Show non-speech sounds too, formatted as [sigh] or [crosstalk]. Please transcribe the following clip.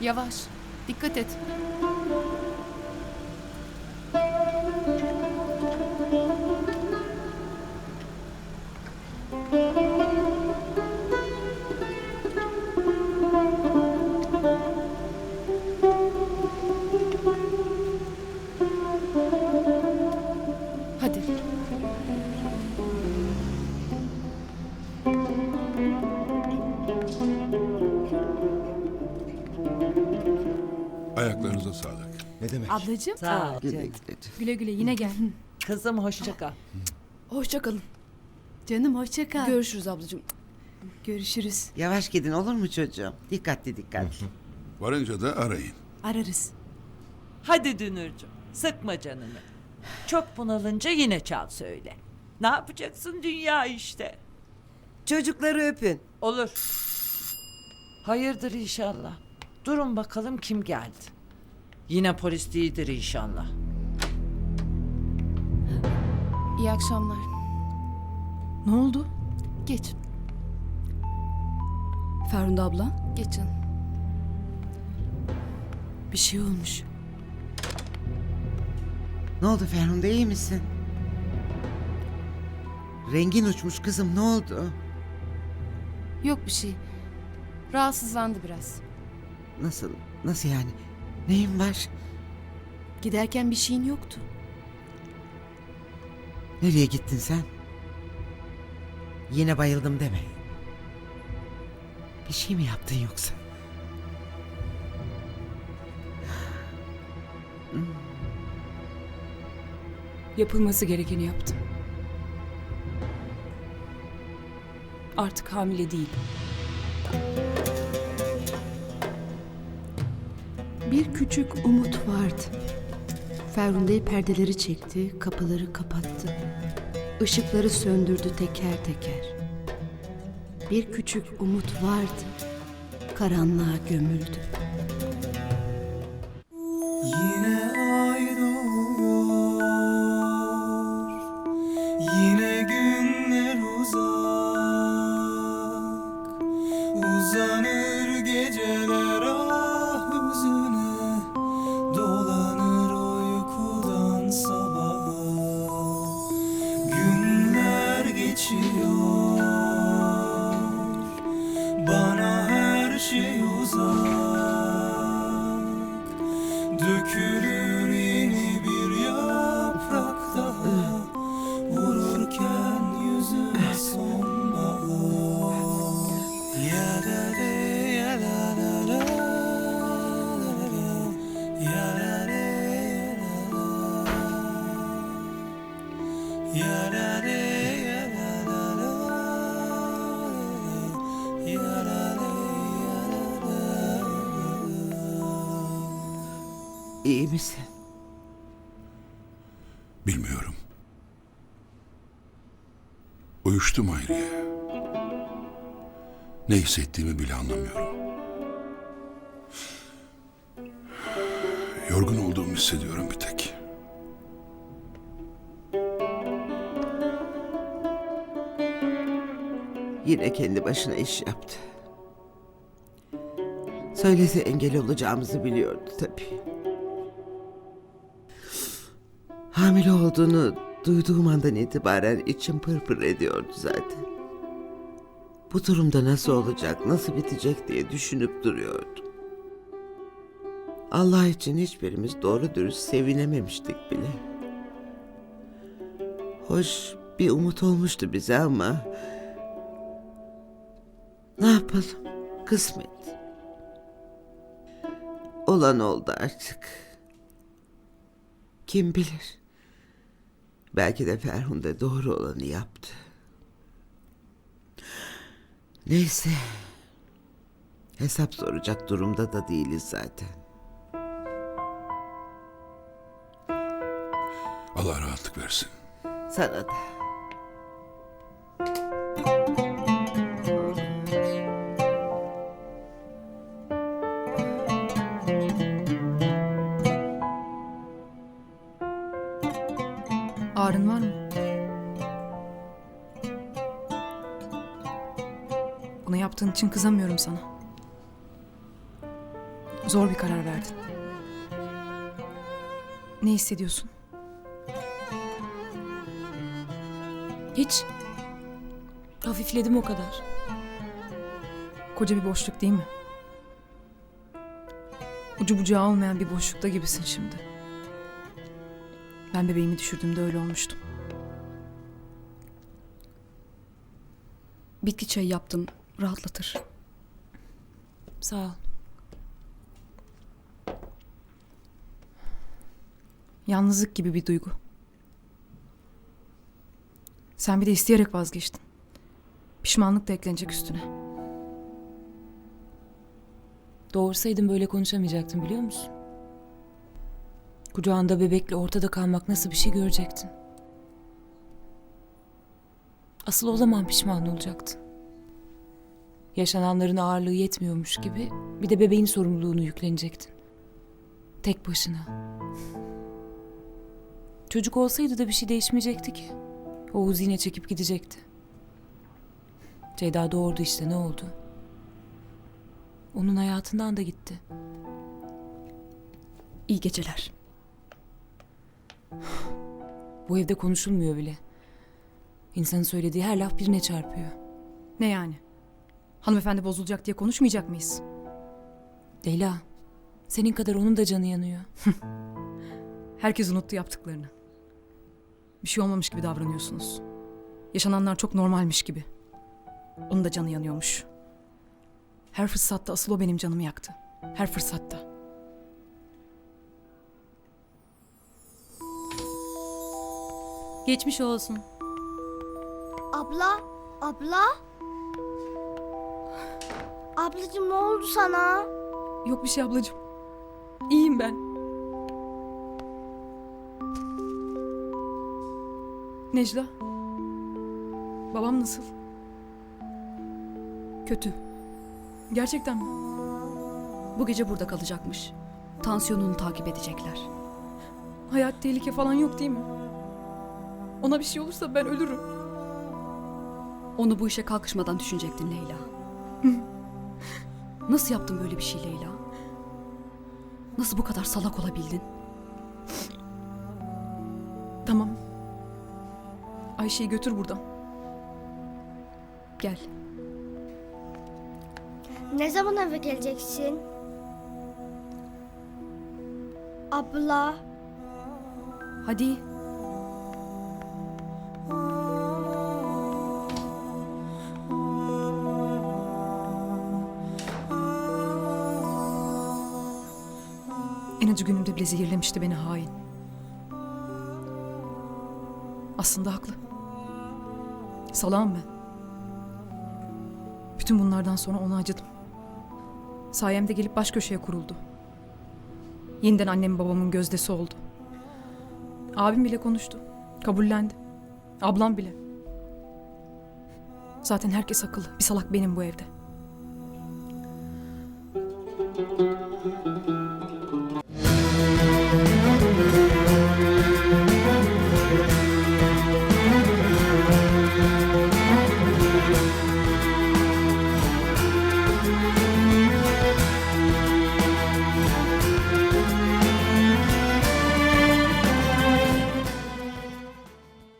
Yavaş. Dikkat et. Ayaklarınıza sağlık. Ne demek? Ablacığım Sağ ol Güle güle. güle güle yine gel. Kızım hoşça kal. Hoşça kalın. Canım hoşça kal. Görüşürüz ablacığım. Görüşürüz. Yavaş gidin olur mu çocuğum? Dikkatli dikkatli. [laughs] Varınca da arayın. Ararız. Hadi Dünürcüğüm sıkma canını. Çok bunalınca yine çal söyle. Ne yapacaksın dünya işte. Çocukları öpün. Olur. Hayırdır inşallah. Durun bakalım kim geldi. Yine polis değildir inşallah. İyi akşamlar. Ne oldu? Geç. Ferhunde abla Geçin. bir şey olmuş. Ne oldu Ferhunde iyi misin? Rengin uçmuş kızım ne oldu? Yok bir şey. Rahatsızlandı biraz. Nasıl? Nasıl yani? Neyin var? Giderken bir şeyin yoktu. Nereye gittin sen? Yine bayıldım deme. Bir şey mi yaptın yoksa? Yapılması gerekeni yaptım. Artık hamile değil. Bir küçük umut vardı. Ferhunde perdeleri çekti, kapıları kapattı. Işıkları söndürdü teker teker. Bir küçük umut vardı. Karanlığa gömüldü. İyi misin? Bilmiyorum. Uyuştum Hayriye. Ne hissettiğimi bile anlamıyorum. Yorgun olduğumu hissediyorum bir tek. Yine kendi başına iş yaptı. Söylese engel olacağımızı biliyordu tabii. Hamile olduğunu duyduğum andan itibaren içim pırpır ediyordu zaten. Bu durumda nasıl olacak, nasıl bitecek diye düşünüp duruyordum. Allah için hiçbirimiz doğru dürüst sevinememiştik bile. Hoş bir umut olmuştu bize ama ne yapalım? Kısmet. Olan oldu artık. Kim bilir? Belki de Ferhunde doğru olanı yaptı. Neyse. Hesap soracak durumda da değiliz zaten. Allah rahatlık versin. Sana da. Ağrın var mı? Bunu yaptığın için kızamıyorum sana. Zor bir karar verdin. Ne hissediyorsun? Hiç. Hafifledim o kadar. Koca bir boşluk değil mi? Ucu bucağı olmayan bir boşlukta gibisin şimdi. Ben bebeğimi düşürdüğümde öyle olmuştum. Bitki çayı yaptım. Rahatlatır. Sağ ol. Yalnızlık gibi bir duygu. Sen bir de isteyerek vazgeçtin. Pişmanlık da eklenecek üstüne. Doğursaydım böyle konuşamayacaktın biliyor musun? Kucağında bebekle ortada kalmak nasıl bir şey görecektin. Asıl o zaman pişman olacaktın. Yaşananların ağırlığı yetmiyormuş gibi bir de bebeğin sorumluluğunu yüklenecektin. Tek başına. Çocuk olsaydı da bir şey değişmeyecekti ki. Oğuz yine çekip gidecekti. Ceyda doğurdu işte ne oldu? Onun hayatından da gitti. İyi geceler. Bu evde konuşulmuyor bile. İnsanın söylediği her laf birine çarpıyor. Ne yani? Hanımefendi bozulacak diye konuşmayacak mıyız? Leyla, senin kadar onun da canı yanıyor. [laughs] Herkes unuttu yaptıklarını. Bir şey olmamış gibi davranıyorsunuz. Yaşananlar çok normalmiş gibi. Onun da canı yanıyormuş. Her fırsatta asıl o benim canımı yaktı. Her fırsatta. Geçmiş olsun. Abla, abla. Ablacığım ne oldu sana? Yok bir şey ablacığım. İyiyim ben. Necla. Babam nasıl? Kötü. Gerçekten mi? Bu gece burada kalacakmış. Tansiyonunu takip edecekler. Hayat tehlike falan yok değil mi? Ona bir şey olursa ben ölürüm. Onu bu işe kalkışmadan düşünecektin Leyla. [laughs] Nasıl yaptın böyle bir şey Leyla? Nasıl bu kadar salak olabildin? Tamam. Ayşe'yi götür buradan. Gel. Ne zaman eve geleceksin? Abla. Hadi. En acı günümde bile zehirlemişti beni hain. Aslında haklı. Salağım ben. Bütün bunlardan sonra ona acıdım. Sayemde gelip baş köşeye kuruldu. Yeniden annem babamın gözdesi oldu. Abim bile konuştu. Kabullendi. Ablam bile. Zaten herkes akıllı. Bir salak benim bu evde.